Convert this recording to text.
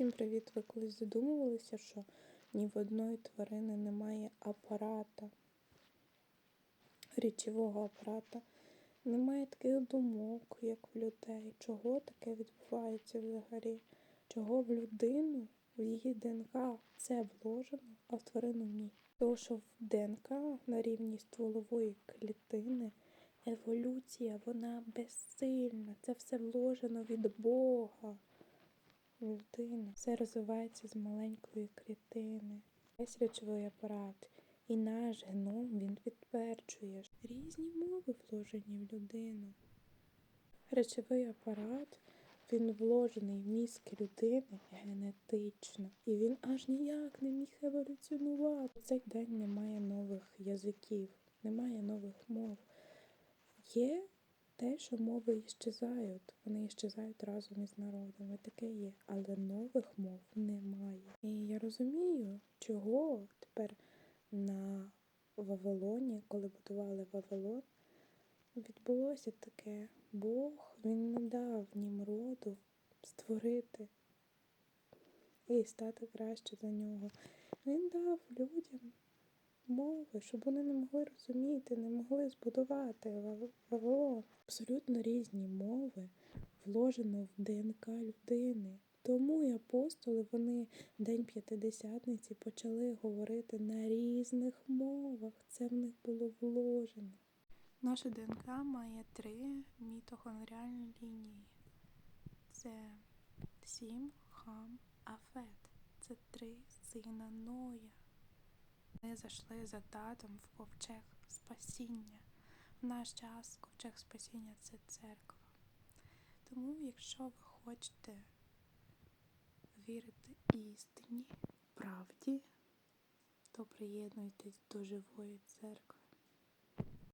Всім привіт! Ви колись задумувалися, що ні в одної тварини немає апарата, речового апарата, немає таких думок, як в людей. Чого таке відбувається взагалі? Чого в людину, в її ДНК це вложено, а в тварину ні? Тому що в ДНК на рівні стволової клітини еволюція, вона безсильна. Це все вложено від Бога людина. Все розвивається з маленької клітини. Весь речовий апарат. І наш геном він підтверджує різні мови вложені в людину. Речовий апарат він вложений в мізк людини генетично, і він аж ніяк не міг еволюціонувати. В цей день немає нових язиків, немає нових мов. Є те, що мови іщезають, вони іщезають разом із народами, таке є, але нових мов немає. І я розумію, чого тепер на Вавилоні, коли будували Вавилон, відбулося таке. Бог він не дав Німроду створити і стати краще за нього. Він дав людям мови, щоб вони не могли розуміти, не могли збудувати Вавилон. Абсолютно різні мови вложено в ДНК людини. Тому і апостоли вони День П'ятидесятниці почали говорити на різних мовах. Це в них було вложено. Наша ДНК має три мітохондріальні лінії. Це Сім, Хам, Афет. Це три сина Ноя. Вони зайшли за татом в ковчег спасіння. В наш час ковчег спасіння це церква. Тому, якщо ви хочете вірити істині, правді, то приєднуйтесь до живої церкви.